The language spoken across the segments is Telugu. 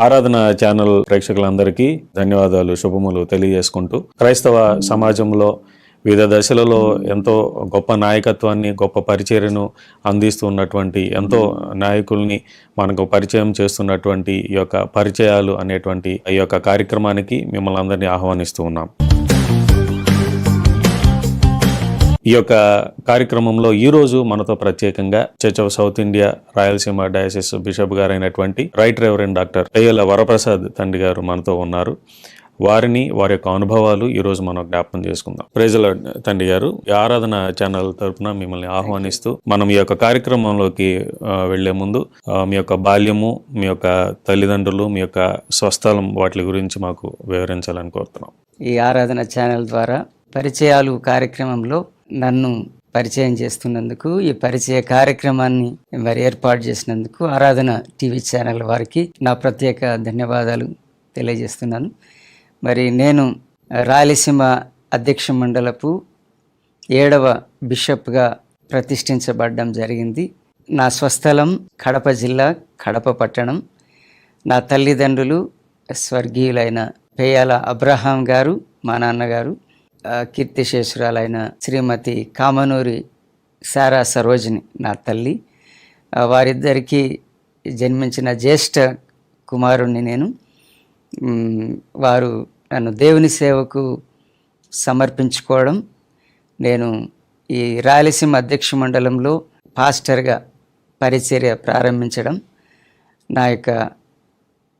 ఆరాధన ఛానల్ ప్రేక్షకులందరికీ ధన్యవాదాలు శుభములు తెలియజేసుకుంటూ క్రైస్తవ సమాజంలో వివిధ దశలలో ఎంతో గొప్ప నాయకత్వాన్ని గొప్ప పరిచర్యను అందిస్తున్నటువంటి ఎంతో నాయకుల్ని మనకు పరిచయం చేస్తున్నటువంటి ఈ యొక్క పరిచయాలు అనేటువంటి ఈ యొక్క కార్యక్రమానికి మిమ్మల్ని అందరినీ ఆహ్వానిస్తూ ఉన్నాం. ఈ యొక్క కార్యక్రమంలో ఈ రోజు మనతో ప్రత్యేకంగా church of South India Rayalaseema diocese bishop గారైనటువంటి right reverend doctor Peyala Varaprasad తండ్రి గారు మనతో ఉన్నారు. వారిని వారి యొక్క అనుభవాలు ఈ రోజు మనం జ్ఞాపకం చేసుకుందాం. ప్రజల తండ్రి గారు. ఈ ఆరాధన ఛానల్ తరపున మిమ్మల్ని ఆహ్వానిస్తూ మనం ఈ యొక్క కార్యక్రమంలోకి వెళ్ళే ముందు మీ యొక్క బాల్యము మీ యొక్క తల్లిదండ్రులు మీ యొక్క స్వస్థలం వాటి గురించి మాకు వివరించాలని కోరుతున్నాం. ఈ ఆరాధన ఛానల్ ద్వారా పరిచయాలు కార్యక్రమంలో నన్ను పరిచయం చేస్తున్నందుకు ఈ పరిచయ కార్యక్రమాన్ని మరి ఏర్పాటు చేసినందుకు ఆరాధన టీవీ ఛానల్ వారికి నా ప్రత్యేక ధన్యవాదాలు తెలియజేస్తున్నాను. మరి నేను రాయలసీమ అధ్యక్ష మండలపు ఏడవ బిషప్గా ప్రతిష్ఠించబడడం జరిగింది. నా స్వస్థలం కడప జిల్లా కడప పట్టణం. నా తల్లిదండ్రులు స్వర్గీయులైన పేయాల అబ్రహాం గారు మా నాన్నగారు కీర్తిశేషురాలైన శ్రీమతి కామనూరి సారా సరోజిని నా తల్లి. వారిద్దరికీ జన్మించిన జ్యేష్ఠ కుమారుణ్ణి నేను. వారు నన్ను దేవుని సేవకు సమర్పించుకోవడం నేను ఈ రాయలసీమ అధ్యక్ష మండలంలో పాస్టర్గా పరిచర్య ప్రారంభించడం నా యొక్క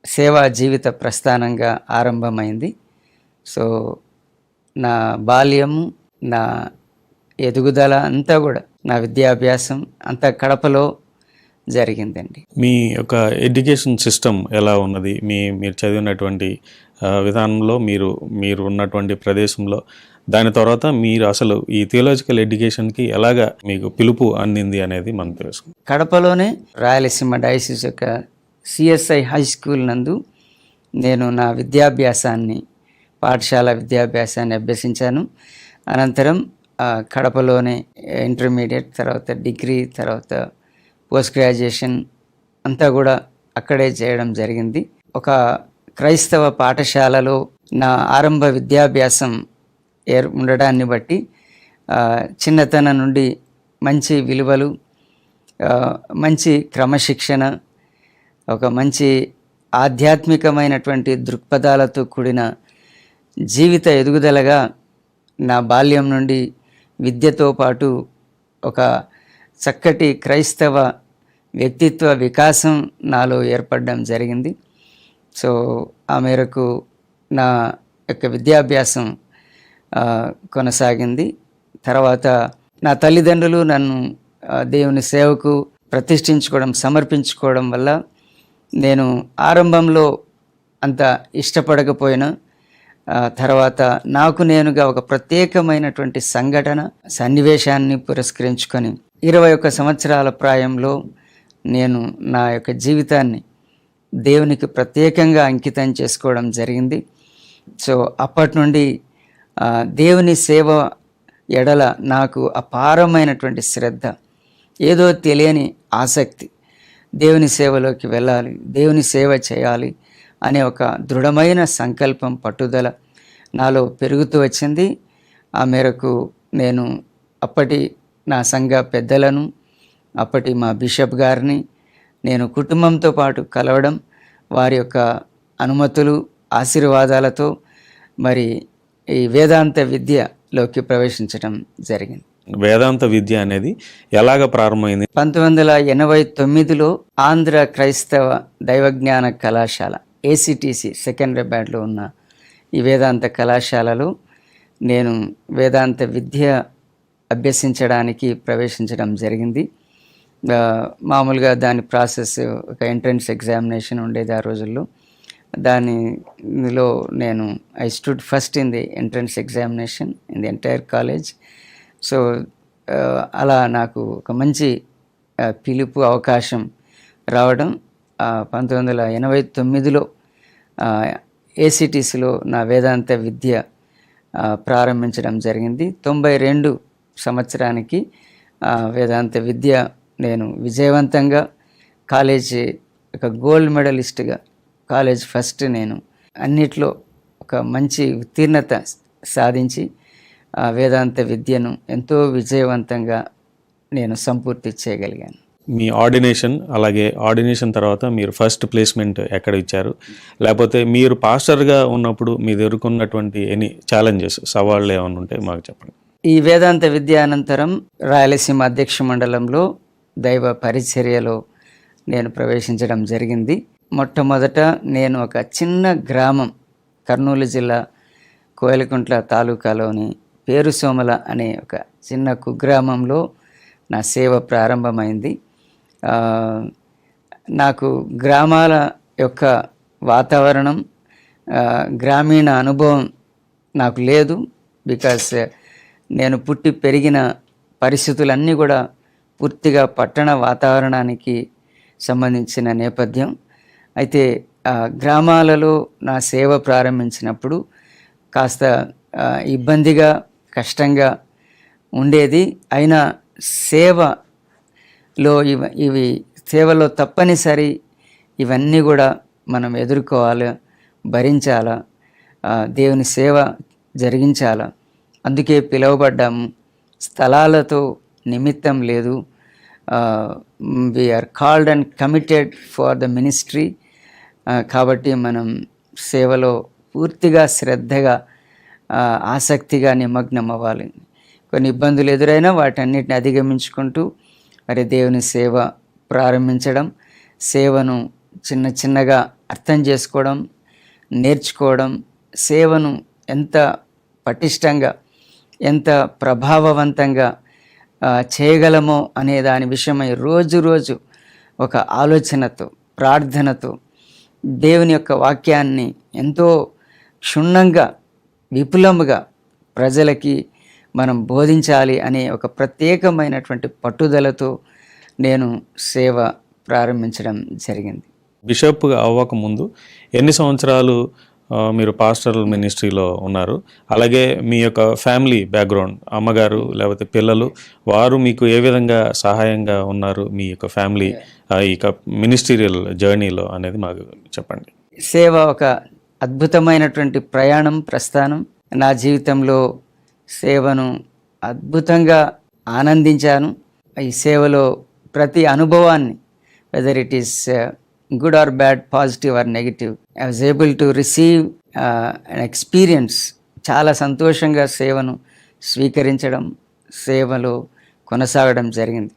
సేవా జీవిత ప్రస్థానంగా ఆరంభమైంది. సో నా బాల్యము నా ఎదుగుదల అంతా కూడా నా విద్యాభ్యాసం అంతా కడపలో జరిగిందండి. మీ యొక్క ఎడ్యుకేషన్ సిస్టమ్ ఎలా ఉన్నది? మీ మీరు చదివినటువంటి విధానంలో మీరు మీరు ఉన్నటువంటి ప్రదేశంలో దాని తర్వాత మీరు అసలు ఈ థియోలాజికల్ ఎడ్యుకేషన్కి ఎలాగా మీకు పిలుపు అందింది అనేది మనం తెలుసుకుందాం. కడపలోనే రాయలసీమ డయాసిస్ యొక్క సిఎస్ఐ హై స్కూల్ నందు నేను నా విద్యాభ్యాసాన్ని పాఠశాల విద్యాభ్యాసాన్ని అభ్యసించాను. అనంతరం కడపలోనే ఇంటర్మీడియట్ తర్వాత డిగ్రీ తర్వాత పోస్ట్ గ్రాడ్యుయేషన్ అంతా కూడా అక్కడే చేయడం జరిగింది. ఒక క్రైస్తవ పాఠశాలలో నా ఆరంభ విద్యాభ్యాసం ఏర్ ఉండడాన్ని బట్టి చిన్నతనం నుండి మంచి విలువలు మంచి క్రమశిక్షణ ఒక మంచి ఆధ్యాత్మికమైనటువంటి దృక్పథాలతో కూడిన జీవిత ఎదుగుదలగా నా బాల్యం నుండి విద్యతో పాటు ఒక చక్కటి క్రైస్తవ వ్యక్తిత్వ వికాసం నాలో ఏర్పడడం జరిగింది. సో ఆ మేరకు నా యొక్క విద్యాభ్యాసం కొనసాగింది. తర్వాత నా తల్లిదండ్రులు నన్ను దేవుని సేవకు ప్రతిష్ఠించుకోవడం సమర్పించుకోవడం వల్ల నేను ఆరంభంలో అంత ఇష్టపడకపోయినా తర్వాత నాకు నేనుగా ఒక ప్రత్యేకమైనటువంటి సంఘటన సన్నివేశాన్ని పురస్కరించుకొని ఇరవై ఒక్క సంవత్సరాల ప్రాయంలో నేను నా యొక్క జీవితాన్ని దేవునికి ప్రత్యేకంగా అంకితం చేసుకోవడం జరిగింది. సో అప్పటి నుండి దేవుని సేవ ఎడల నాకు అపారమైనటువంటి శ్రద్ధ ఏదో తెలియని ఆసక్తి. దేవుని సేవలోకి వెళ్ళాలి దేవుని సేవ చేయాలి అనే ఒక దృఢమైన సంకల్పం పట్టుదల నాలో పెరుగుతూ వచ్చింది. ఆ మేరకు నేను అప్పటి నా సంఘ పెద్దలను అప్పటి మా బిషప్ గారిని నేను కుటుంబంతో పాటు కలవడం వారి యొక్క అనుమతులు ఆశీర్వాదాలతో మరి ఈ వేదాంత విద్యలోకి ప్రవేశించడం జరిగింది. వేదాంత విద్య అనేది ఎలాగ ప్రారంభమైంది? పంతొమ్మిది వందల ఎనభై తొమ్మిదిలో ఆంధ్ర క్రైస్తవ దైవజ్ఞాన కళాశాల ఏసీటీసీ సెకండరీ సెకండ్రాబాద్లో ఉన్న ఈ వేదాంత కళాశాలలో నేను వేదాంత విద్య అభ్యసించడానికి ప్రవేశించడం జరిగింది. మామూలుగా దాని ప్రాసెస్ ఒక ఎంట్రన్స్ ఎగ్జామినేషన్ ఉండేది ఆ రోజుల్లో. దానిలో నేను I stood first in the entrance examination in the entire college so అలా నాకు ఒక మంచి పిలుపు అవకాశం రావడం పంతొమ్మిది వందల ఎనభై తొమ్మిదిలో ఏసీటీసీలో నా వేదాంత విద్య ప్రారంభించడం జరిగింది. తొంభై రెండు సంవత్సరానికి వేదాంత విద్య నేను విజయవంతంగా కాలేజీ ఒక గోల్డ్ మెడలిస్ట్గా కాలేజ్ ఫస్ట్ నేను అన్నిట్లో ఒక మంచి ఉత్తీర్ణత సాధించి వేదాంత విద్యను ఎంతో విజయవంతంగా నేను సంపూర్తి చేయగలిగాను. మీ ఆర్డినేషన్ అలాగే ఆర్డినేషన్ తర్వాత మీరు ఫస్ట్ ప్లేస్మెంట్ ఎక్కడ ఇచ్చారు? లేకపోతే మీరు పాస్టర్గా ఉన్నప్పుడు మీ ఎదుర్కొన్నటువంటి ఎనీ ఛాలెంజెస్ సవాళ్ళు ఏమైనా ఉంటే మాకు చెప్పండి. ఈ వేదాంత విద్య అనంతరం రాయలసీమ అధ్యక్ష మండలంలో దైవ పరిచర్యలో నేను ప్రవేశించడం జరిగింది. మొట్టమొదట నేను ఒక చిన్న గ్రామం కర్నూలు జిల్లా కోయలకుంట్ల తాలూకాలోని పేరుసోమల అనే ఒక చిన్న కుగ్రామంలో నా సేవ ప్రారంభమైంది. నాకు గ్రామాల యొక్క వాతావరణం గ్రామీణ అనుభవం నాకు లేదు. బికాస్ నేను పుట్టి పెరిగిన పరిస్థితులన్నీ కూడా పూర్తిగా పట్టణ వాతావరణానికి సంబంధించిన నేపథ్యం. అయితే గ్రామాలలో నా సేవ ప్రారంభించినప్పుడు కాస్త ఇబ్బందిగా కష్టంగా ఉండేది. అయినా సేవ లో ఇవి ఇవి సేవలో తప్పనిసరి ఇవన్నీ కూడా మనం ఎదుర్కోవాలి భరించాలా దేవుని సేవ జరిగించాలా. అందుకే పిలువబడ్డాము స్థలాలతో నిమిత్తం లేదు. We are called and committed for the ministry కాబట్టి మనం సేవలో పూర్తిగా శ్రద్ధగా ఆసక్తిగా నిమగ్నం అవ్వాలి కొన్ని ఇబ్బందులు ఎదురైనా వాటన్నిటిని అధిగమించుకుంటూ మరి దేవుని సేవ ప్రారంభించడం సేవను చిన్న చిన్నగా అర్థం చేసుకోవడం నేర్చుకోవడం సేవను ఎంత పటిష్టంగా ఎంత ప్రభావవంతంగా చేయగలమో అనే దాని విషయమై రోజు రోజు ఒక ఆలోచనతో ప్రార్థనతో దేవుని యొక్క వాక్యాన్ని ఎంతో క్షుణ్ణంగా విపులముగా ప్రజలకి మనం బోధించాలి అనే ఒక ప్రత్యేకమైనటువంటి పట్టుదలతో నేను సేవ ప్రారంభించడం జరిగింది. బిషప్ అవ్వక ముందు ఎన్ని సంవత్సరాలు మీరు పాస్టరల్ మినిస్ట్రీలో ఉన్నారు? అలాగే మీ యొక్క ఫ్యామిలీ బ్యాక్గ్రౌండ్ అమ్మగారు లేకపోతే పిల్లలు వారు మీకు ఏ విధంగా సహాయంగా ఉన్నారు? మీ యొక్క ఫ్యామిలీ ఈ మినిస్టీరియల్ జర్నీలో అనేది మాకు చెప్పండి. సేవ ఒక అద్భుతమైనటువంటి ప్రయాణం ప్రస్థానం. నా జీవితంలో సేవను అద్భుతంగా ఆనందించాను. ఈ సేవలో ప్రతి అనుభవాన్ని whether it is good or bad positive or negative I was able to receive and experience చాలా సంతోషంగా సేవను స్వీకరించడం సేవలో కొనసాగడం జరిగింది.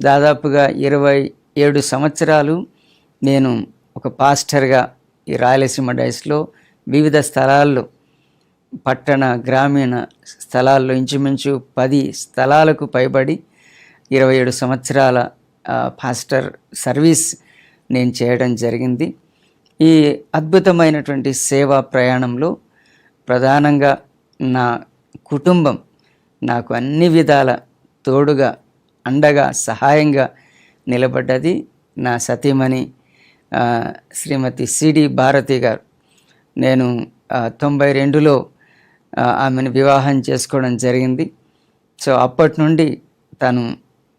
దాదాపుగా ఇరవై ఏడు సంవత్సరాలు నేను ఒక పాస్టర్గా ఈ రాయలసీమ డైస్లో వివిధ స్థలాల్లో పట్టణ గ్రామీణ స్థలాల్లో ఇంచుమించు పది స్థలాలకు పైబడి ఇరవై ఏడు సంవత్సరాల పాస్టర్ సర్వీస్ నేను చేయడం జరిగింది. ఈ అద్భుతమైనటువంటి సేవా ప్రయాణంలో ప్రధానంగా నా కుటుంబం నాకు అన్ని విధాల తోడుగా అండగా సహాయంగా నిలబడ్డది. నా సతీమణి శ్రీమతి సిడి భారతి గారు. నేను తొంభై రెండులో ఆమెను వివాహం చేసుకోవడం జరిగింది. సో అప్పటి నుండి తను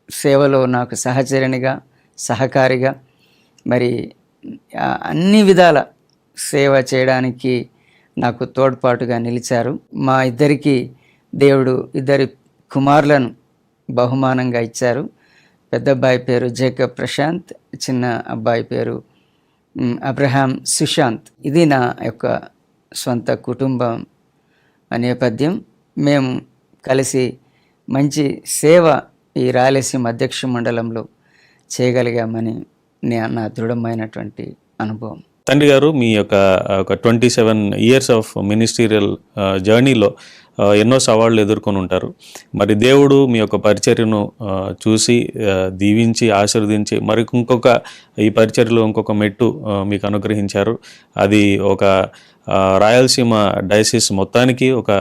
సేవలో నాకు సహచరునిగా సహకారిగా మరి అన్ని విధాల సేవ చేయడానికి నాకు తోడ్పాటుగా నిలిచారు. మా ఇద్దరికి దేవుడు ఇద్దరి కుమారులను బహుమానంగా ఇచ్చారు. పెద్ద అబ్బాయి పేరు జేకబ్ ప్రశాంత్ చిన్న అబ్బాయి పేరు అబ్రహాం సుశాంత్. ఇది నా యొక్క సొంత కుటుంబం. నేపథ్యం మేము కలిసి మంచి సేవ ఈ రాయలసీమ అధ్యక్ష మండలంలో చేయగలిగామని నా దృఢమైనటువంటి అనుభవం. తండ్రి గారు మీ యొక్క ఒక twenty seven years of ministerial జర్నీలో ఎన్నో సవాళ్ళు ఎదుర్కొని ఉంటారు. మరి దేవుడు మీ యొక్క పరిచర్యను చూసి దీవించి ఆశీర్వదించి మరి ఇంకొక ఈ పరిచర్యలో ఇంకొక మెట్టు మీకు అనుగ్రహించారు. అది ఒక రాయలసీమ డైసిస్ మొత్తానికి ఒక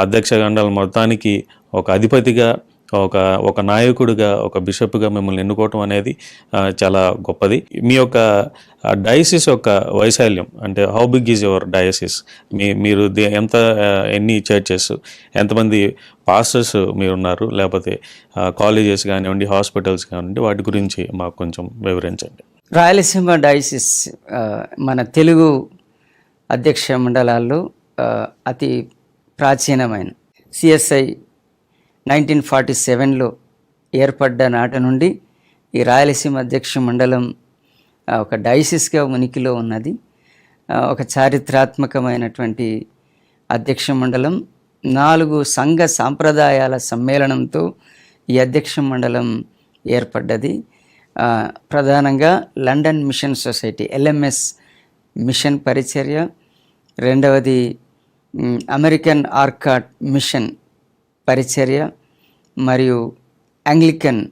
అధ్యక్ష గండాల మొత్తానికి ఒక అధిపతిగా ఒక ఒక నాయకుడిగా ఒక బిషప్గా మిమ్మల్ని ఎన్నుకోవటం అనేది చాలా గొప్పది. మీ యొక్క డయసిస్ యొక్క వైశాల్యం అంటే how big is your diocese మీ మీరు దే- ఎంత ఎన్ని చర్చెస్ ఎంతమంది పాస్టర్స్ మీరు ఉన్నారు లేకపోతే కాలేజెస్ కానివ్వండి హాస్పిటల్స్ కానివ్వండి వాటి గురించి మాకు కొంచెం వివరించండి. రాయలసీమ డయాసిస్ మన తెలుగు అధ్యక్ష మండలాల్లో అతి ప్రాచీనమైన సిఎస్ఐ నైన్టీన్ ఫార్టీ సెవెన్లో ఏర్పడ్డ నాటి నుండి ఈ రాయలసీమ అధ్యక్ష మండలం ఒక డైసిస్గా ఉనికిలో ఉన్నది. ఒక చారిత్రాత్మకమైనటువంటి అధ్యక్ష మండలం. నాలుగు సంఘ సాంప్రదాయాల సమ్మేళనంతో ఈ అధ్యక్ష మండలం ఏర్పడ్డది. ప్రధానంగా London mission society LMS mission పరిచర్య. రెండవది అమెరికన్ ఆర్కాట్ మిషన్ పరిచర్య మరియు అంగ్లికన్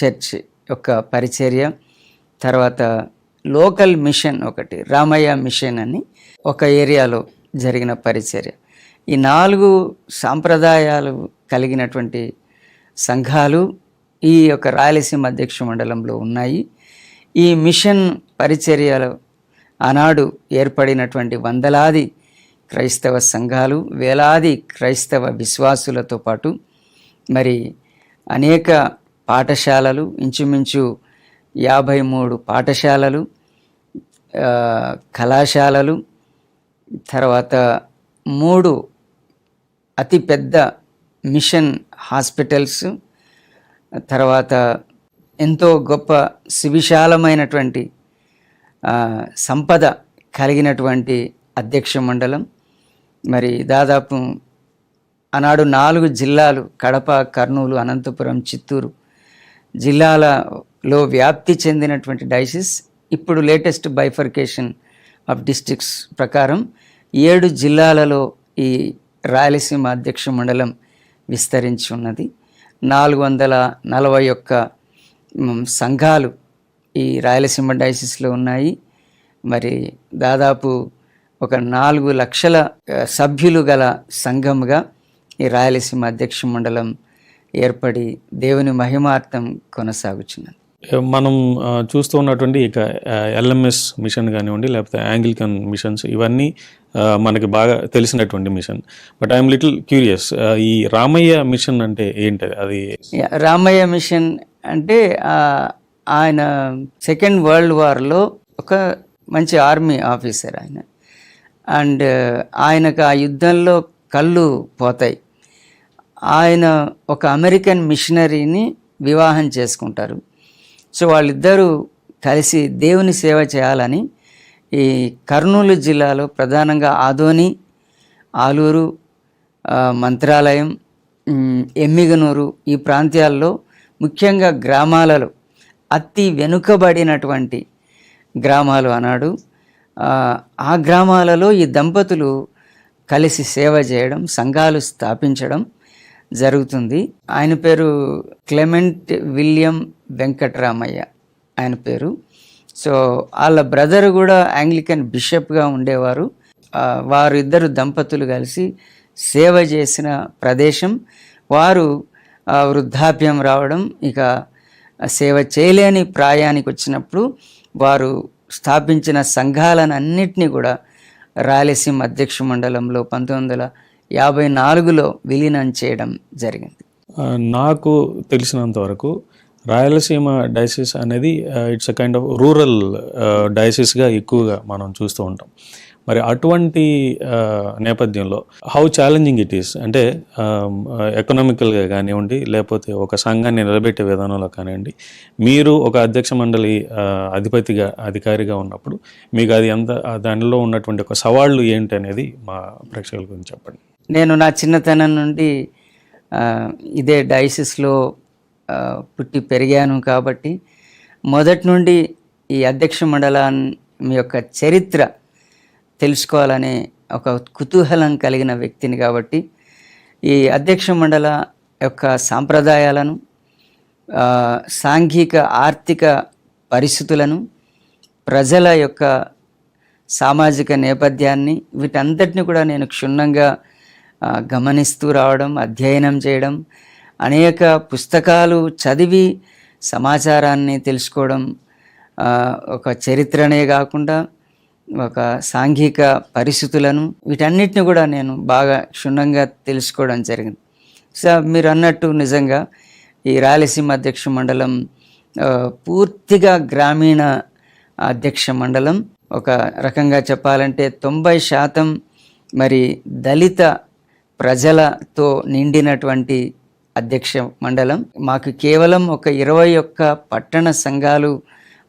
చర్చ్ యొక్క పరిచర్య తర్వాత లోకల్ మిషన్ ఒకటి రామయ్య మిషన్ అని ఒక ఏరియాలో జరిగిన పరిచర్య. ఈ నాలుగు సాంప్రదాయాలు కలిగినటువంటి సంఘాలు ఈ యొక్క రాయలసీమ అధ్యక్ష మండలంలో ఉన్నాయి. ఈ మిషన్ పరిచర్యలు ఆనాడు ఏర్పడినటువంటి వందలాది క్రైస్తవ సంఘాలు వేలాది క్రైస్తవ విశ్వాసులతో పాటు మరి అనేక పాఠశాలలు ఇంచుమించు యాభై మూడు పాఠశాలలు కళాశాలలు తర్వాత మూడు అతిపెద్ద మిషన్ హాస్పిటల్స్ తర్వాత ఎంతో గొప్ప సువిశాలమైనటువంటి సంపద కలిగినటువంటి అధ్యక్ష మండలం మరి దాదాపు ఆనాడు నాలుగు జిల్లాలు కడప కర్నూలు అనంతపురం చిత్తూరు జిల్లాలలో వ్యాప్తి చెందినటువంటి డైసిస్. ఇప్పుడు లేటెస్ట్ బైఫర్కేషన్ ఆఫ్ డిస్ట్రిక్ట్స్ ప్రకారం ఏడు జిల్లాలలో ఈ రాయలసీమ అధ్యక్ష మండలం విస్తరించి ఉన్నది. నాలుగు వందల నలభై ఒక్క సంఘాలు ఈ రాయలసీమ డైసిస్లో ఉన్నాయి. మరి దాదాపు ఒక నాలుగు లక్షల సభ్యులు గల సంఘముగా ఈ రాయలసీమ అధ్యక్ష మండలం ఏర్పడి దేవుని మహిమార్థం కొనసాగుచున్నది. మనం చూస్తూ ఉన్నటువంటి ఇక ఎల్ఎంఎస్ మిషన్ కానివ్వండి లేకపోతే యాంగిల్కన్ మిషన్స్ ఇవన్నీ మనకి బాగా తెలిసినటువంటి mission. But I'm little curious ఈ రామయ్య మిషన్ అంటే ఏంటది? అది రామయ్య మిషన్ అంటే ఆయన సెకండ్ వరల్డ్ వార్లో ఒక మంచి ఆర్మీ ఆఫీసర్ ఆయన. అండ్ ఆయనకు ఆ యుద్ధంలో కళ్ళు పోతాయి. ఆయన ఒక అమెరికన్ మిషనరీని వివాహం చేసుకుంటారు. సో వాళ్ళిద్దరూ కలిసి దేవుని సేవ చేయాలని ఈ కర్నూలు జిల్లాలో ప్రధానంగా ఆదోని ఆలూరు మంత్రాలయం ఎమ్మిగనూరు ఈ ప్రాంతాల్లో ముఖ్యంగా గ్రామాలలో అతి వెనుకబడినటువంటి గ్రామాలు అన్నాడు. ఆ, గ్రామాలలో ఈ దంపతులు కలిసి సేవ చేయడం సంఘాలు స్థాపించడం జరుగుతుంది. ఆయన పేరు క్లెమెంట్ విలియం వెంకటరామయ్య ఆయన పేరు. సో వాళ్ళ బ్రదర్ కూడా యాంగ్లికన్ బిషప్గా ఉండేవారు. వారిద్దరు దంపతులు కలిసి సేవ చేసిన ప్రదేశం. వారు వృద్ధాప్యం రావడం ఇక సేవ చేయలేని ప్రాయానికి వచ్చినప్పుడు వారు స్థాపించిన సంఘాలను అన్నింటినీ కూడా రాయలసీమ అధ్యక్ష మండలంలో పంతొమ్మిది వందల యాభై నాలుగులో విలీనం చేయడం జరిగింది. నాకు తెలిసినంత వరకు రాయలసీమ డైసిస్ అనేది it's a kind of rural డైసిస్గా ఎక్కువగా మనం చూస్తూ ఉంటాం. మరి అటువంటి నేపథ్యంలో హౌ ఛాలెంజింగ్ ఇట్ ఈస్ అంటే ఎకనామికల్గా కానివ్వండి లేకపోతే ఒక సంఘాన్ని నిలబెట్టే విధానంలో కానివ్వండి మీరు ఒక అధ్యక్ష మండలి అధిపతిగా అధికారిగా ఉన్నప్పుడు మీకు అది ఎంత దానిలో ఉన్నటువంటి ఒక సవాళ్ళు ఏంటి అనేది మా ప్రేక్షకుల గురించి చెప్పండి. నేను నా చిన్నతనం నుండి ఇదే డైసిస్లో పుట్టి పెరిగాను కాబట్టి మొదటి నుండి ఈ అధ్యక్ష మండలాన్ని యొక్క చరిత్ర తెలుసుకోవాలనే ఒక కుతూహలం కలిగిన వ్యక్తిని కాబట్టి ఈ అధ్యక్ష మండల యొక్క సాంప్రదాయాలను సాంఘిక ఆర్థిక పరిస్థితులను ప్రజల యొక్క సామాజిక నేపథ్యాన్ని వీటంతటిని కూడా నేను క్షుణ్ణంగా గమనిస్తూ రావడం అధ్యయనం చేయడం అనేక పుస్తకాలు చదివి సమాచారాన్ని తెలుసుకోవడం ఒక చరిత్రనే కాకుండా ఒక సాంఘిక పరిస్థితులను వీటన్నిటిని కూడా నేను బాగా క్షుణ్ణంగా తెలుసుకోవడం జరిగింది. సో మీరు అన్నట్టు నిజంగా ఈ రాయలసీమ అధ్యక్ష మండలం పూర్తిగా గ్రామీణ అధ్యక్ష మండలం. ఒక రకంగా చెప్పాలంటే తొంభై శాతం మరి దళిత ప్రజలతో నిండినటువంటి అధ్యక్ష మండలం. మాకు కేవలం ఒక ఇరవై ఒక్క పట్టణ సంఘాలు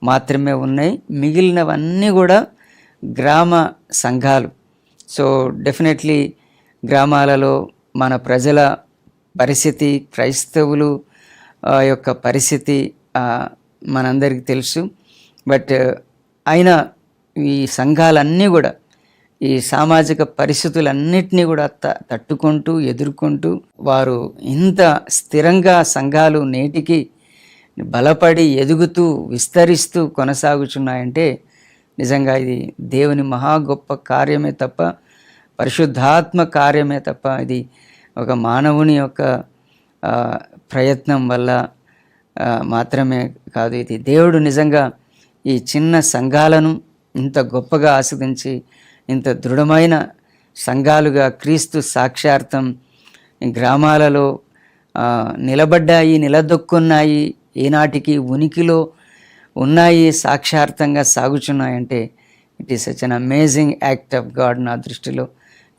మాత్రమే ఉన్నాయి. మిగిలినవన్నీ కూడా గ్రామ సంఘాలు. సో డెఫినెట్లీ గ్రామాలలో మన ప్రజల పరిస్థితి క్రైస్తవులు ఆ, యొక్క పరిస్థితి మనందరికీ తెలుసు. బట్ అయినా ఈ సంఘాలన్నీ కూడా ఈ సామాజిక పరిస్థితులన్నిటినీ కూడా త తట్టుకుంటూ ఎదుర్కొంటూ వారు ఇంత స్థిరంగా సంఘాలు నేటికి బలపడి ఎదుగుతూ విస్తరిస్తూ కొనసాగుచున్నాయంటే నిజంగా ఇది దేవుని మహా గొప్ప కార్యమే తప్ప పరిశుద్ధాత్మ కార్యమే తప్ప ఇది ఒక మానవుని యొక్క ప్రయత్నం వల్ల మాత్రమే కాదు ఇది. దేవుడు నిజంగా ఈ చిన్న సంఘాలను ఇంత గొప్పగా ఆస్వాదించి ఇంత దృఢమైన సంఘాలుగా క్రీస్తు సాక్షార్థం గ్రామాలలో నిలబడ్డాయి నిలదొక్కున్నాయి ఈనాటికి ఉనికిలో ఉన్నాయి సాక్షార్థంగా సాగుచున్నాయంటే it is such an amazing act of God నా దృష్టిలో.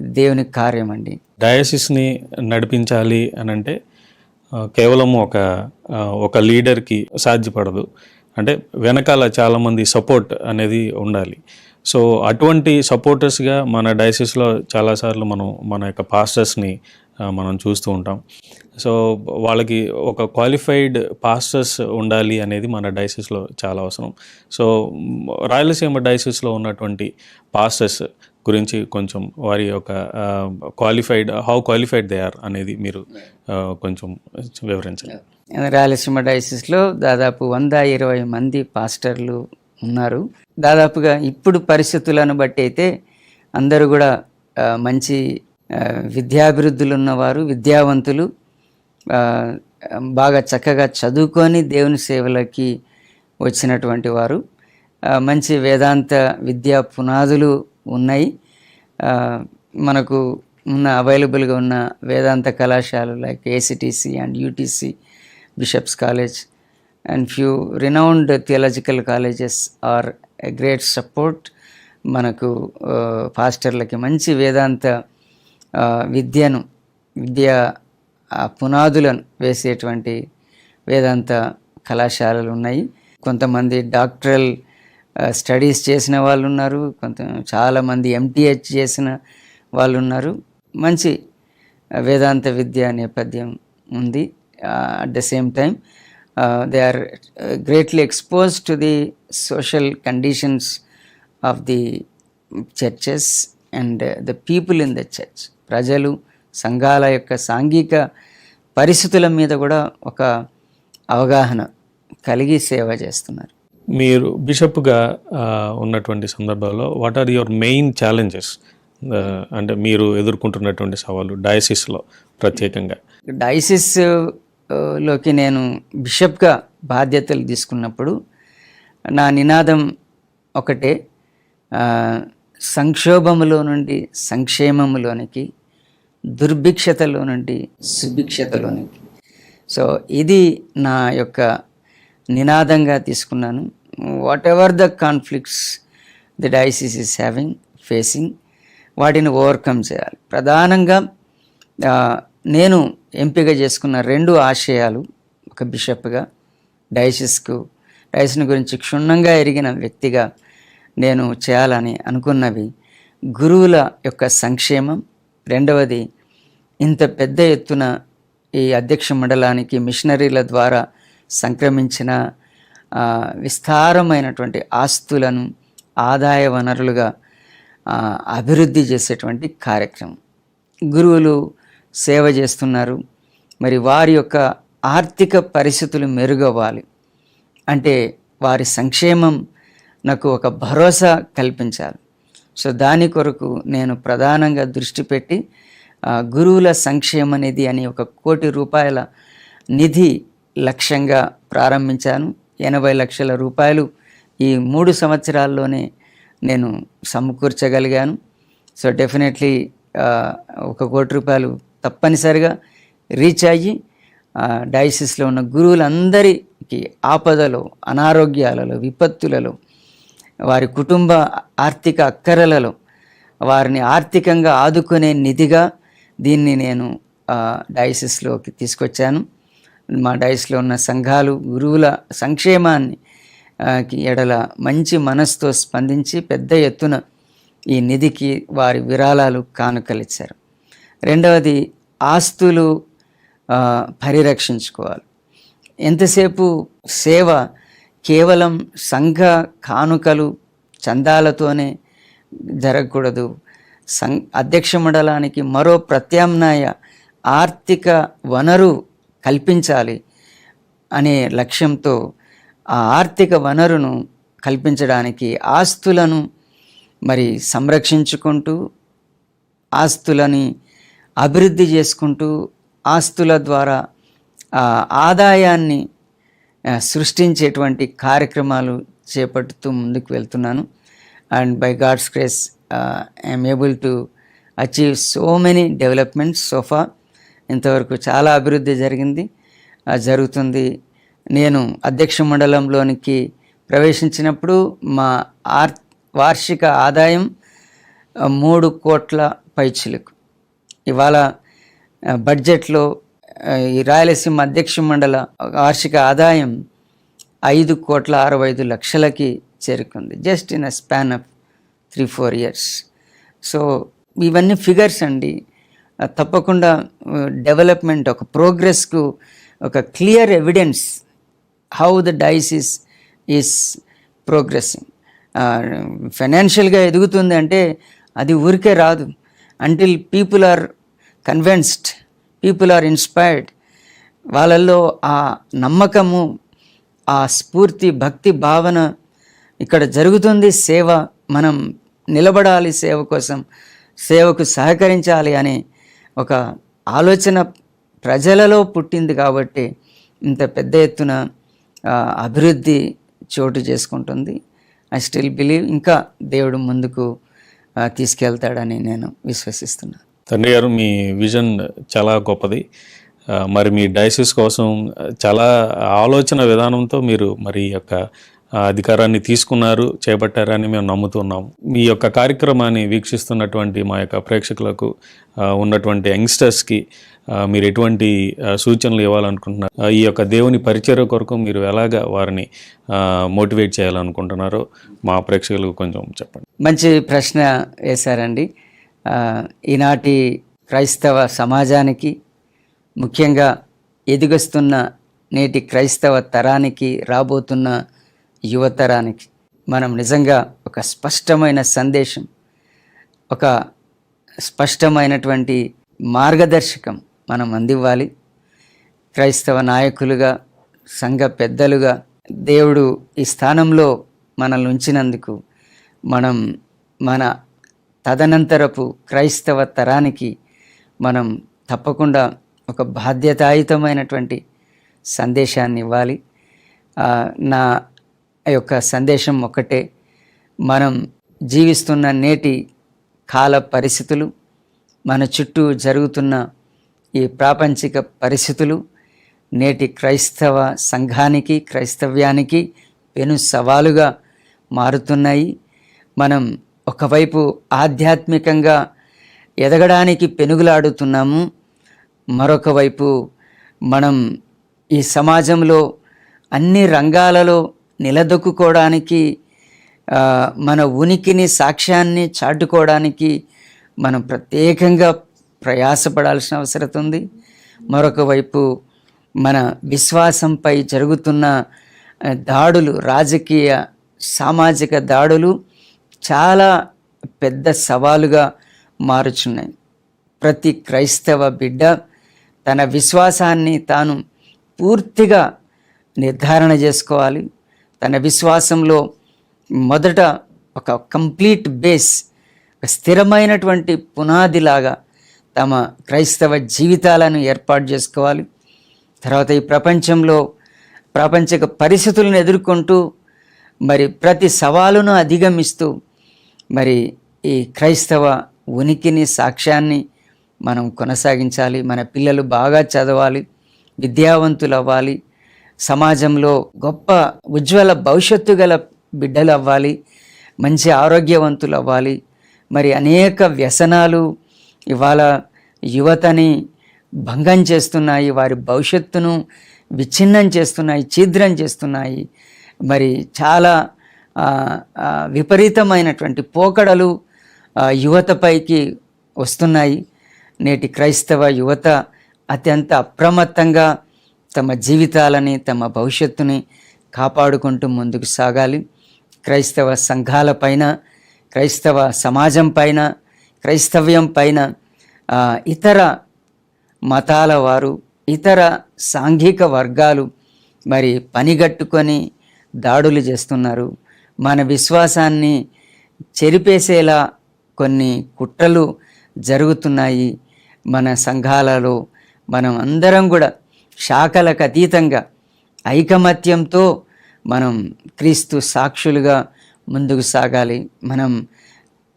దేవుని కార్యం అండి. డయాసిస్ని నడిపించాలి అని అంటే కేవలం ఒక ఒక లీడర్కి సాధ్యపడదు. అంటే వెనకాల చాలామంది సపోర్ట్ అనేది ఉండాలి. సో అటువంటి సపోర్టర్స్గా మన డయాసిస్లో చాలాసార్లు మనం మన యొక్క పాస్టర్స్ని మనం చూస్తూ ఉంటాం. సో వాళ్ళకి ఒక క్వాలిఫైడ్ పాస్టర్స్ ఉండాలి అనేది మన డైసిస్లో చాలా అవసరం. సో రాయలసీమ డైసిస్లో ఉన్నటువంటి పాస్టర్స్ గురించి కొంచెం వారి యొక్క qualified how qualified they are అనేది మీరు కొంచెం వివరించండి. రాయలసీమ డైసిస్లో దాదాపు వంద ఇరవై మంది పాస్టర్లు ఉన్నారు. దాదాపుగా ఇప్పుడు పరిస్థితులను బట్టి అయితే అందరూ కూడా మంచి విద్యాభివృద్ధులు ఉన్నవారు విద్యావంతులు బాగా చక్కగా చదువుకొని దేవుని సేవలకి వచ్చినటువంటి వారు. మంచి వేదాంత విద్యా పునాదులు ఉన్నాయి. మనకు ఉన్న అవైలబుల్గా ఉన్న వేదాంత కళాశాలలు like ACTC and UTC bishop's college and few renowned theological colleges are a great support మనకు పాస్టర్లకి మంచి వేదాంత విద్యను విద్య పునాదులను వేసేటువంటి వేదాంత కళాశాలలు ఉన్నాయి. కొంతమంది డాక్టరల్ స్టడీస్ చేసిన వాళ్ళు ఉన్నారు కొంత చాలామంది ఎంటీహెచ్ చేసిన వాళ్ళు ఉన్నారు మంచి వేదాంత విద్య నేపథ్యం ఉంది. At the same time they are greatly expose to the social conditions of the churches and the people in the church ప్రజలు సంఘాల యొక్క సాంఘిక పరిస్థితుల మీద కూడా ఒక అవగాహన కలిగి సేవ చేస్తున్నారు. మీరు బిషప్గా ఉన్నటువంటి సందర్భాల్లో what are your main challenges అంటే మీరు ఎదుర్కొంటున్నటువంటి సవాళ్ళు డయాసిస్లో ప్రత్యేకంగా. డైసిస్ ఆ, లోకి నేను బిషప్గా బాధ్యతలు తీసుకున్నప్పుడు నా నినాదం ఒకటే సంక్షోభములో నుండి సంక్షేమములోనికి దుర్భిక్షతలో నుండి సుభిక్షతలోనికి. సో ఇది నా యొక్క నినాదంగా తీసుకున్నాను. Whatever the conflicts the diocese is having facing వాటిని ఓవర్కమ్ చేయాలి. ప్రధానంగా నేను ఎంపిక చేసుకున్న రెండు ఆశయాలు ఒక బిషప్గా డైసిస్కు డైసిన్ గురించి క్షుణ్ణంగా ఎరిగిన వ్యక్తిగా నేను చేయాలని అనుకున్నవి గురువుల యొక్క సంక్షేమం రెండవది ఇంత పెద్ద ఎత్తున ఈ అధ్యక్ష మండలానికి మిషనరీల ద్వారా సంక్రమించిన విస్తారమైనటువంటి ఆస్తులను ఆదాయ వనరులుగా అభివృద్ధి చేసేటువంటి కార్యక్రమం. గురువులు సేవ చేస్తున్నారు. మరి వారి యొక్క ఆర్థిక పరిస్థితులు మెరుగవ్వాలి. అంటే వారి సంక్షేమం నాకు ఒక భరోసా కల్పించాలి. సో దాని కొరకు నేను ప్రధానంగా దృష్టి పెట్టి గురువుల సంక్షేమ నిధి అని ఒక కోటి రూపాయల నిధి లక్ష్యంగా ప్రారంభించాను. ఎనభై లక్షల రూపాయలు ఈ మూడు సంవత్సరాల్లోనే నేను సమకూర్చగలిగాను. సో డెఫినెట్లీ ఒక కోటి రూపాయలు తప్పనిసరిగా రీచ్ అయ్యి డయాసిస్లో ఉన్న గురువులందరికీ ఆపదలో అనారోగ్యాలలో విపత్తులలో వారి కుటుంబ ఆర్థిక అక్కరలలో వారిని ఆర్థికంగా ఆదుకునే నిధిగా దీన్ని నేను ఆ, డయాసిస్లోకి తీసుకొచ్చాను. మా డైస్లో ఉన్న సంఘాలు గురువుల సంక్షేమాన్ని ఎడల మంచి మనసుతో స్పందించి పెద్ద ఎత్తున ఈ నిధికి వారి విరాళాలు కానుకలిచ్చారు. రెండవది ఆస్తులు పరిరక్షించుకోవాలి. ఎంతసేపు సేవ కేవలం సంఘ కానుకలు చందాలతోనే జరగకూడదు. సం అధ్యక్ష మండలానికి మరో ప్రత్యామ్నాయ ఆర్థిక వనరు కల్పించాలి అనే లక్ష్యంతో ఆ ఆర్థిక వనరును కల్పించడానికి ఆస్తులను మరి సంరక్షించుకుంటూ ఆస్తులని అభివృద్ధి చేసుకుంటూ ఆస్తుల ద్వారా ఆదాయాన్ని సృష్టించేటువంటి కార్యక్రమాలు చేపడుతూ ముందుకు వెళ్తున్నాను. And by God's grace I'm able to achieve so many developments so far ఇంతవరకు చాలా అభివృద్ధి జరిగింది. జరుగుతుంది. నేను అధ్యక్ష మండలంలోనికి ప్రవేశించినప్పుడు మా ఆర్ వార్షిక ఆదాయం మూడు కోట్ల పైచిలకు. ఇవాళ బడ్జెట్లో ఈ రాయలసీమ అధ్యక్ష మండల వార్షిక ఆదాయం ఐదు కోట్ల అరవై ఐదు లక్షలకి చేరుకుంది. Just in a span of three four years. So ఇవన్నీ ఫిగర్స్ అండి. తప్పకుండా డెవలప్మెంట్ ఒక ప్రోగ్రెస్కు ఒక clear evidence how the diocese is progressing. ఫైనాన్షియల్గా ఎదుగుతుంది అంటే అది ఊరికే రాదు. Until people are convinced people are inspired వాళ్ళల్లో ఆ నమ్మకము ఆ స్ఫూర్తి భక్తి భావన ఇక్కడ జరుగుతుంది. సేవ మనం నిలబడాలి సేవ కోసం సేవకు సహకరించాలి అనే ఒక ఆలోచన ప్రజలలో పుట్టింది కాబట్టి ఇంత పెద్ద ఎత్తున అభివృద్ధి చోటు చేసుకుంటుంది. ఐ స్టిల్ బిలీవ్ ఇంకా దేవుడు ముందుకు తీసుకెళ్తాడని నేను విశ్వసిస్తున్నాను తండ్రి గారు మీ విజన్ చాలా గొప్పది. మరి మీ డైసిస్ కోసం చాలా ఆలోచన విధానంతో మీరు మరి ఈ యొక్క అధికారాన్ని తీసుకున్నారు చేపట్టారని మేము నమ్ముతున్నాం మీ యొక్క కార్యక్రమాన్ని వీక్షిస్తున్నటువంటి మా యొక్క ప్రేక్షకులకు ఉన్నటువంటి యంగ్స్టర్స్కి మీరు ఎటువంటి సూచనలు ఇవ్వాలనుకుంటున్నారు? ఈ యొక్క దేవుని పరిచయ కొరకు మీరు ఎలాగ వారిని మోటివేట్ చేయాలనుకుంటున్నారో మా ప్రేక్షకులకు కొంచెం చెప్పండి. మంచి ప్రశ్న వేశారండి. ఈనాటి క్రైస్తవ సమాజానికి ముఖ్యంగా ఎదిగొస్తున్న నేటి క్రైస్తవ తరానికి రాబోతున్న యువతరానికి మనం నిజంగా ఒక స్పష్టమైన సందేశం ఒక స్పష్టమైనటువంటి మార్గదర్శకం మనం అందివ్వాలి. క్రైస్తవ నాయకులుగా సంఘ పెద్దలుగా దేవుడు ఈ స్థానంలో మనల్ని ఉంచినందుకు మనం మన తదనంతరపు క్రైస్తవ తరానికి మనం తప్పకుండా ఒక బాధ్యతాయుతమైనటువంటి సందేశాన్ని ఇవ్వాలి. నా యొక్క సందేశం ఒక్కటే. మనం జీవిస్తున్న నేటి కాల పరిస్థితులు మన చుట్టూ జరుగుతున్న ఈ ప్రాపంచిక పరిస్థితులు నేటి క్రైస్తవ సంఘానికి క్రైస్తవ్యానికి పెను సవాలుగా మారుతున్నాయి. మనం ఒకవైపు ఆధ్యాత్మికంగా ఎదగడానికి పెనుగులాడుతున్నాము మరొక వైపు మనం ఈ సమాజంలో అన్ని రంగాలలో నిలదొక్కుకోవడానికి మన ఉనికిని సాక్ష్యాన్ని చాటుకోవడానికి మనం ప్రత్యేకంగా ప్రయాసపడాల్సిన అవసరం ఉంది. మరొక వైపు మన విశ్వాసంపై జరుగుతున్న దాడులు రాజకీయ సామాజిక దాడులు చాలా పెద్ద సవాలుగా మారుచున్నాయి. ప్రతి క్రైస్తవ బిడ్డ తన విశ్వాసాన్ని తాను పూర్తిగా నిర్ధారణ చేసుకోవాలి. తన విశ్వాసంలో మొదట ఒక కంప్లీట్ బేస్ ఒక స్థిరమైనటువంటి పునాదిలాగా తమ క్రైస్తవ జీవితాలను ఏర్పాటు చేసుకోవాలి. తర్వాత ఈ ప్రపంచంలో ప్రాపంచిక పరిస్థితులను ఎదుర్కొంటూ మరి ప్రతి సవాలును అధిగమిస్తూ మరి ఈ క్రైస్తవ ఉనికిని సాక్ష్యాన్ని మనం కొనసాగించాలి. మన పిల్లలు బాగా చదవాలి విద్యావంతులు అవ్వాలి సమాజంలో గొప్ప ఉజ్వల భవిష్యత్తు గల బిడ్డలు అవ్వాలి మంచి ఆరోగ్యవంతులు అవ్వాలి మరి అనేక వ్యసనాలు ఇవాళ యువతని భంగం చేస్తున్నాయి వారి భవిష్యత్తును విచ్ఛిన్నం చేస్తున్నాయి ఛిద్రం చేస్తున్నాయి. మరి చాలా విపరీతమైనటువంటి పోకడలు యువతపైకి వస్తున్నాయి. నేటి క్రైస్తవ యువత అత్యంత అప్రమత్తంగా తమ జీవితాలని తమ భవిష్యత్తుని కాపాడుకుంటూ ముందుకు సాగాలి. క్రైస్తవ సంఘాల పైన క్రైస్తవ సమాజం పైన క్రైస్తవ్యం పైన ఇతర మతాల వారు ఇతర సాంఘిక వర్గాలు మరి పనిగట్టుకొని దాడులు చేస్తున్నారు. మన విశ్వాసాన్ని చెరిపేసేలా కొన్ని కుట్రలు జరుగుతున్నాయి మన సంఘాలలో. మనం అందరం కూడా శాఖలకు అతీతంగా ఐకమత్యంతో మనం క్రీస్తు సాక్షులుగా ముందుకు సాగాలి. మనం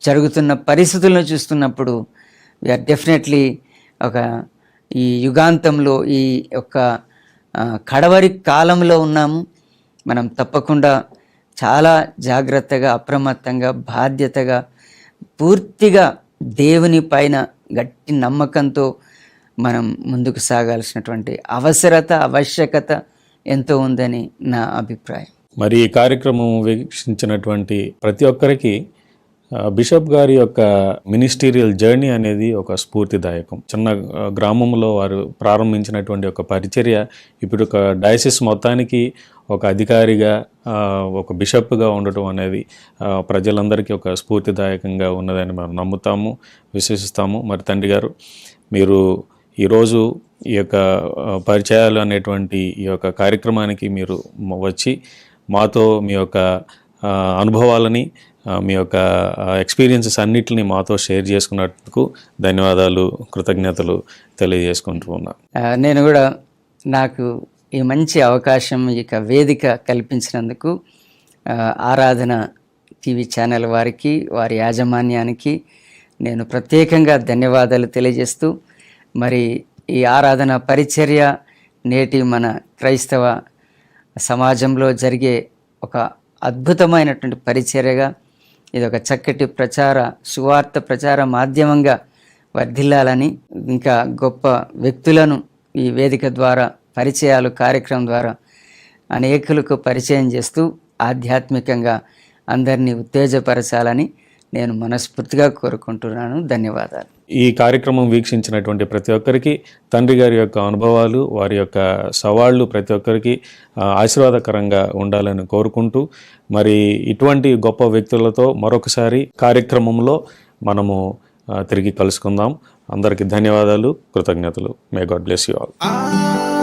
జరుగుతున్న పరిస్థితులను చూస్తున్నప్పుడు విఆర్ డెఫినెట్లీ ఒక ఈ యుగాంతంలో ఈ యొక్క కడవరి కాలంలో ఉన్నాము. మనం తప్పకుండా చాలా జాగ్రత్తగా అప్రమత్తంగా బాధ్యతగా పూర్తిగా దేవుని పైన గట్టి నమ్మకంతో మనం ముందుకు సాగాల్సినటువంటి అవసరత ఆవశ్యకత ఎంతో ఉందని నా అభిప్రాయం. మరి ఈ కార్యక్రమం వీక్షించినటువంటి ప్రతి ఒక్కరికి బిషప్ గారి యొక్క మినిస్టీరియల్ జర్నీ అనేది ఒక స్ఫూర్తిదాయకం. చిన్న గ్రామంలో వారు ప్రారంభించినటువంటి ఒక పరిచర్య ఇప్పుడు ఒక డయాసిస్ మొత్తానికి ఒక అధికారిగా ఒక బిషప్గా ఉండటం అనేది ప్రజలందరికీ ఒక స్ఫూర్తిదాయకంగా ఉన్నదని మనం నమ్ముతాము విశ్వసిస్తాము. మరి తండ్రి గారు మీరు ఈరోజు ఈ యొక్క పరిచయాలు అనేటువంటి ఈ యొక్క కార్యక్రమానికి మీరు వచ్చి మాతో మీ యొక్క అనుభవాలని మీ యొక్క ఎక్స్పీరియన్సెస్ అన్నిటిని మాతో షేర్ చేసుకున్నందుకు ధన్యవాదాలు కృతజ్ఞతలు తెలియజేసుకుంటూ ఉన్నాను నేను కూడా నాకు ఈ మంచి అవకాశం ఇక వేదిక కల్పించినందుకు ఆరాధన టీవీ ఛానల్ వారికి వారి యాజమాన్యానికి నేను ప్రత్యేకంగా ధన్యవాదాలు తెలియజేస్తూ మరి ఈ ఆరాధన పరిచర్య నేటి మన క్రైస్తవ సమాజంలో జరిగే ఒక అద్భుతమైనటువంటి పరిచర్యగా ఇది ఒక చక్కటి ప్రచార సువార్త ప్రచార మాధ్యమంగా వర్ధిల్లాలని ఇంకా గొప్ప వ్యక్తులను ఈ వేదిక ద్వారా పరిచయాలు కార్యక్రమం ద్వారా అనేకులకు పరిచయం చేస్తూ ఆధ్యాత్మికంగా అందరినీ ఉత్తేజపరచాలని నేను మనస్ఫూర్తిగా కోరుకుంటున్నాను. ధన్యవాదాలు. ఈ కార్యక్రమం వీక్షించినటువంటి ప్రతి ఒక్కరికి తండ్రి గారి యొక్క అనుభవాలు వారి యొక్క సవాళ్ళు ప్రతి ఒక్కరికి ఆశీర్వాదకరంగా ఉండాలని కోరుకుంటూ మరి ఇటువంటి గొప్ప వ్యక్తులతో మరొకసారి కార్యక్రమంలో మనము తిరిగి కలుసుకుందాం. అందరికీ ధన్యవాదాలు కృతజ్ఞతలు. May God bless you all